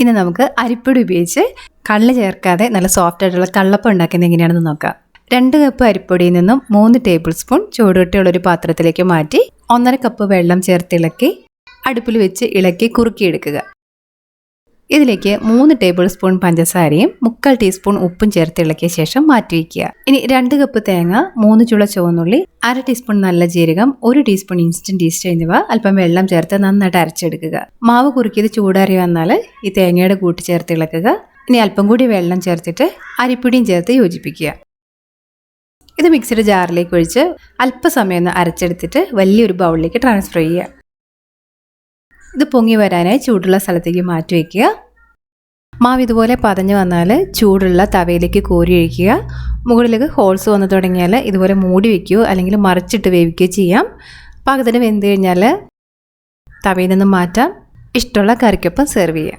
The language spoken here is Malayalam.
ഇനി നമുക്ക് അരിപ്പൊടി ഉപയോഗിച്ച് കള്ള് ചേർക്കാതെ നല്ല സോഫ്റ്റ് ആയിട്ടുള്ള കള്ളപ്പം ഉണ്ടാക്കുന്നത് എങ്ങനെയാണെന്ന് നോക്കാം. രണ്ട് കപ്പ് അരിപ്പൊടിയിൽ നിന്നും മൂന്ന് ടേബിൾ സ്പൂൺ ചൂടുകട്ടിയുള്ള ഒരു പാത്രത്തിലേക്ക് മാറ്റി ഒന്നര കപ്പ് വെള്ളം ചേർത്ത് ഇളക്കി അടുപ്പിൽ വെച്ച് ഇളക്കി കുറുക്കിയെടുക്കുക. ഇതിലേക്ക് മൂന്ന് ടേബിൾ സ്പൂൺ പഞ്ചസാരയും മുക്കാൽ ടീസ്പൂൺ ഉപ്പും ചേർത്ത് ഇളക്കിയ ശേഷം മാറ്റി വയ്ക്കുക. ഇനി രണ്ട് കപ്പ് തേങ്ങ മൂന്ന് ചുള ചുവന്നുള്ളി അര ടീസ്പൂൺ നല്ല ജീരകം ഒരു ടീസ്പൂൺ ഇൻസ്റ്റന്റ് ഈസ്റ്റ് എന്നിവ അല്പം വെള്ളം ചേർത്ത് നന്നായിട്ട് അരച്ചെടുക്കുക. മാവ് കുറുക്കിയത് ചൂടാറി വന്നാൽ ഈ തേങ്ങയുടെ കൂട്ടി ചേർത്ത് ഇളക്കുക. ഇനി അല്പം കൂടി വെള്ളം ചേർത്തിട്ട് അരിപ്പൊടിയും ചേർത്ത് യോജിപ്പിക്കുക. ഇത് മിക്സിയുടെ ജാറിലേക്ക് ഒഴിച്ച് അല്പസമയം ഒന്ന് അരച്ചെടുത്തിട്ട് വലിയൊരു ബൗളിലേക്ക് ട്രാൻസ്ഫർ ചെയ്യുക. ഇത് പൊങ്ങി വരാനായി ചൂടുള്ള സ്ഥലത്തേക്ക് മാറ്റി വയ്ക്കുക മാവ് ഇതുപോലെ പതഞ്ഞു വന്നാൽ ചൂടുള്ള തവയിലേക്ക് കോരി ഒഴിക്കുക. മുകളിലേക്ക് ഹോൾസ് വന്നു തുടങ്ങിയാൽ ഇതുപോലെ മൂടി വയ്ക്കുകയോ അല്ലെങ്കിൽ മറിച്ചിട്ട് വേവിക്കുകയോ ചെയ്യാം. പാകത്തിന് വെന്ത് കഴിഞ്ഞാൽ തവയിൽ നിന്ന് മാറ്റാം. ഇഷ്ടമുള്ള കറിക്കൊപ്പം സെർവ് ചെയ്യാം.